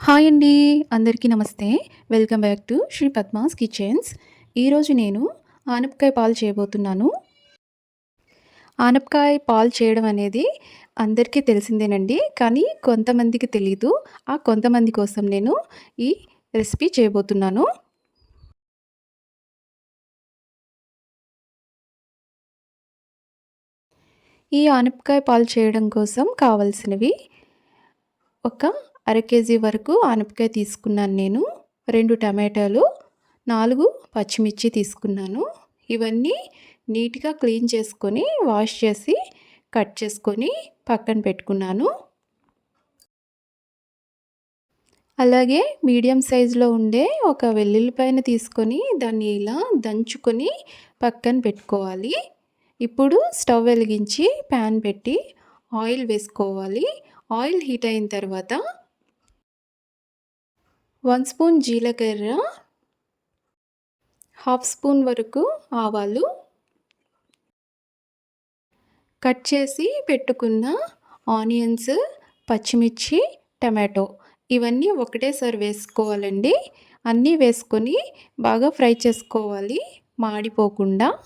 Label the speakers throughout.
Speaker 1: Hi అండి అందరికీ నమస్తే. Welcome back to Sri Padma's kitchens. ఈరోజు నేను ఆనపకాయ పాలు చేయబోతున్నాను. ఆనపకాయ పాలు చేయడం అనేది అందరికీ తెలిసిందేనండి కానీ కొంతమందికి తెలీదు. ఆ కొంతమంది కోసం నేను ఈ రెసిపీ చేయబోతున్నాను. ఈ ఆనపకాయ పాలు చేయడం కోసం కావలసినవి ఒక అర కేజీ వరకు ఆనపకాయ తీసుకున్నాను నేను రెండు టమాటాలు నాలుగు పచ్చిమిర్చి తీసుకున్నాను. ఇవన్నీ నీట్గా క్లీన్ చేసుకొని వాష్ చేసి కట్ చేసుకొని పక్కన పెట్టుకున్నాను. అలాగే మీడియం సైజులో ఉండే ఒక వెల్లుల్లిపాయను తీసుకొని దాన్ని ఇలా దంచుకొని పక్కన పెట్టుకోవాలి. ఇప్పుడు స్టవ్ వెలిగించి ప్యాన్ పెట్టి ఆయిల్ వేసుకోవాలి. ఆయిల్ హీట్ అయిన తర్వాత వన్ స్పూన్ జీలకర్ర హాఫ్ స్పూన్ వరకు ఆవాలు. కట్ చేసి పెట్టుకున్న ఆనియన్స్ పచ్చిమిర్చి టమాటో ఇవన్నీ ఒకటేసారి వేసుకోవాలండి. అన్నీ వేసుకొని బాగా ఫ్రై చేసుకోవాలి. మాడిపోకుండా.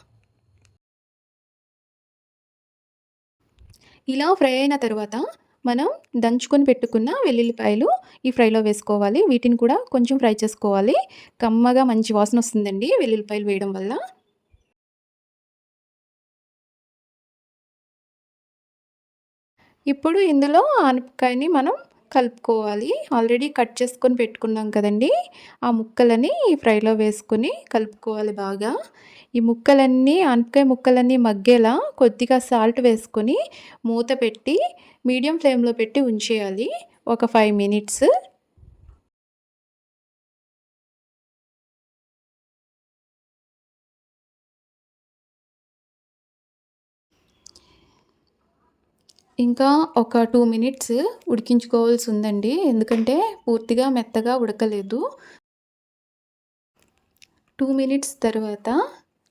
Speaker 1: ఇలా ఫ్రై అయిన తర్వాత మనం దంచుకొని పెట్టుకున్న వెల్లుల్లిపాయలు ఈ ఫ్రైలో వేసుకోవాలి. వీటిని కూడా కొంచెం ఫ్రై చేసుకోవాలి. కమ్మగా మంచి వాసన వస్తుందండి వెల్లుల్లిపాయలు వేయడం వల్ల. ఇప్పుడు ఇందులో ఆనపకాయని మనం కలుపుకోవాలి. ఆల్రెడీ కట్ చేసుకొని పెట్టుకున్నాం కదండి. ఆ ముక్కలని ఫ్రైలో వేసుకొని కలుపుకోవాలి బాగా. ఈ ముక్కలన్నీ ఆనపకాయ ముక్కలన్నీ మగ్గేలా కొద్దిగా సాల్ట్ వేసుకొని మూత పెట్టి మీడియం ఫ్లేమ్లో పెట్టి ఉంచేయాలి. ఒక ఫైవ్ మినిట్స్. ఇంకా ఒక టూ మినిట్స్ ఉడికించుకోవాల్సి ఉందండి ఎందుకంటే పూర్తిగా మెత్తగా ఉడకలేదు. టూ మినిట్స్ తర్వాత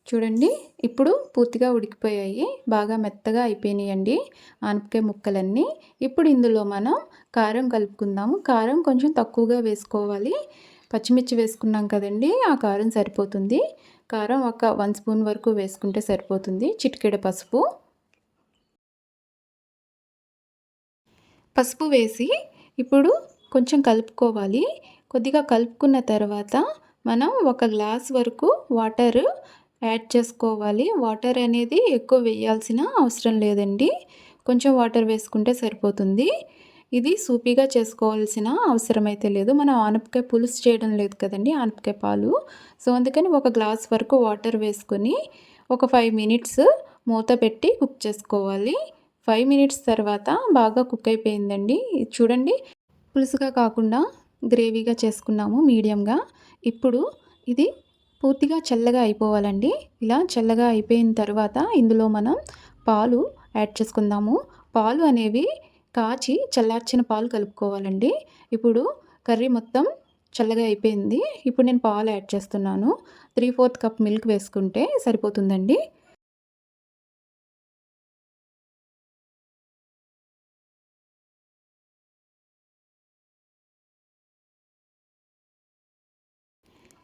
Speaker 1: చూడండి ఇప్పుడు పూర్తిగా ఉడికిపోయాయి. బాగా మెత్తగా అయిపోయినాయండి ఆనపకాయ ముక్కలన్నీ. ఇప్పుడు ఇందులో మనం కారం కలుపుకుందాము. కారం కొంచెం తక్కువగా వేసుకోవాలి. పచ్చిమిర్చి వేసుకున్నాం కదండి ఆ కారం సరిపోతుంది. కారం ఒక వన్ స్పూన్ వరకు వేసుకుంటే సరిపోతుంది. చిటికెడ పసుపు. పసుపు వేసి ఇప్పుడు కొంచెం కలుపుకోవాలి. కొద్దిగా కలుపుకున్న తర్వాత మనం ఒక గ్లాస్ వరకు వాటర్ యాడ్ చేసుకోవాలి. వాటర్ అనేది ఎక్కువ వేయాల్సిన అవసరం లేదండి. కొంచెం వాటర్ వేసుకుంటే సరిపోతుంది. ఇది సూపీగా చేసుకోవాల్సిన అవసరం అయితే లేదు. మనం ఆనపకాయ పులుసు చేయడం లేదు కదండి ఆనపకాయ పాలు. సో అందుకని ఒక గ్లాస్ వరకు వాటర్ వేసుకొని ఒక ఫైవ్ మినిట్స్ మూత పెట్టి కుక్ చేసుకోవాలి. ఫైవ్ మినిట్స్ తర్వాత బాగా కుక్ అయిపోయిందండి. చూడండి పులుసుగా కాకుండా గ్రేవీగా చేసుకున్నాము మీడియంగా. ఇప్పుడు ఇది పూర్తిగా చల్లగా అయిపోవాలండి. ఇలా చల్లగా అయిపోయిన తర్వాత ఇందులో మనం పాలు యాడ్ చేసుకుందాము. పాలు అనేవి కాచి చల్లార్చిన పాలు కలుపుకోవాలండి. ఇప్పుడు కర్రీ మొత్తం చల్లగా అయిపోయింది. ఇప్పుడు నేను పాలు యాడ్ చేస్తున్నాను. త్రీ ఫోర్త్ కప్ మిల్క్ వేసుకుంటే సరిపోతుందండి.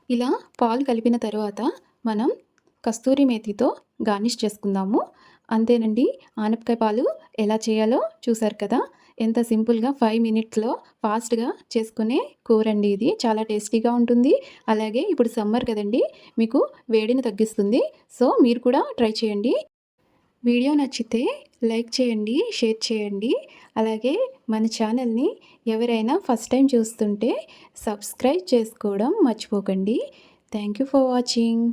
Speaker 1: ఇలా పాలు కలిపిన తర్వాత మనం కస్తూరి మేతితో గార్నిష్ చేసుకుందాము. అంతేనండి ఆనపకాయ పాలు ఎలా చేయాలో చూసారు కదా? ఎంత సింపుల్గా ఫైవ్ మినిట్స్లో ఫాస్ట్గా చేసుకునే కూర అండి ఇది. చాలా టేస్టీగా ఉంటుంది. అలాగే ఇప్పుడు సమ్మర్ కదండి మీకు వేడిని తగ్గిస్తుంది. సో మీరు కూడా ట్రై చేయండి. వీడియో నచ్చితే లైక్ చేయండి షేర్ చేయండి. అలాగే మన ఛానల్ని ఎవరైనా ఫస్ట్ టైం చూస్తుంటే సబ్స్క్రైబ్ చేసుకోవడం మర్చిపోకండి. Thank you for watching.